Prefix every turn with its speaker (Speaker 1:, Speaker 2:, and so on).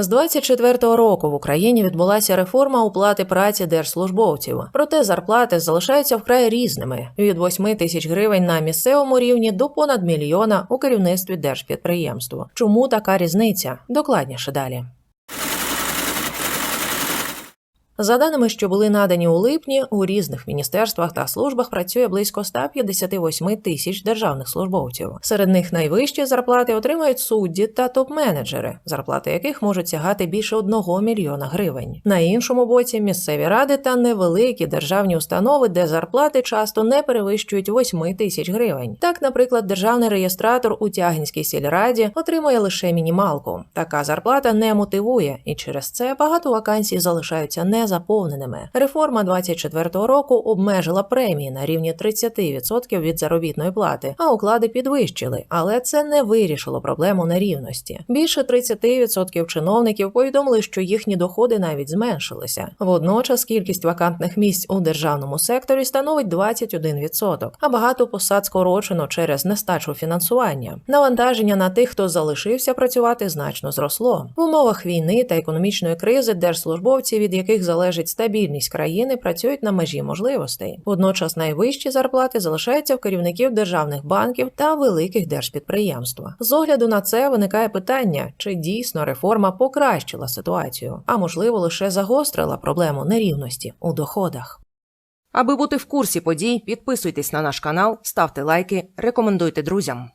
Speaker 1: З 24-го року в Україні відбулася реформа оплати праці держслужбовців. Проте зарплати залишаються вкрай різними від 8 тисяч гривень на місцевому рівні до понад мільйона у керівництві держпідприємства. Чому така різниця? Докладніше далі. За даними, що були надані у липні, у різних міністерствах та службах працює близько 158 тисяч державних службовців. Серед них найвищі зарплати отримають судді та топ-менеджери, зарплати яких можуть сягати більше 1 мільйона гривень. На іншому боці місцеві ради та невеликі державні установи, де зарплати часто не перевищують 8 тисяч гривень. Так, наприклад, державний реєстратор у Тягінській сільраді отримує лише мінімалку. Така зарплата не мотивує, і через це багато вакансій залишаються незаповненими. Реформа 24-го року обмежила премії на рівні 30% від заробітної плати, а уклади підвищили, але це не вирішило проблему нерівності. Більше 30% чиновників повідомили, що їхні доходи навіть зменшилися. Водночас кількість вакантних місць у державному секторі становить 21%, а багато посад скорочено через нестачу фінансування. Навантаження на тих, хто залишився працювати, значно зросло. В умовах війни та економічної кризи держслужбовці, від яких залежить стабільність країни, працюють на межі можливостей. Водночас найвищі зарплати залишаються в керівників державних банків та великих держпідприємств. З огляду на це виникає питання, чи дійсно реформа покращила ситуацію, а можливо лише загострила проблему нерівності у доходах.
Speaker 2: Аби бути в курсі подій, підписуйтесь на наш канал, ставте лайки, рекомендуйте друзям.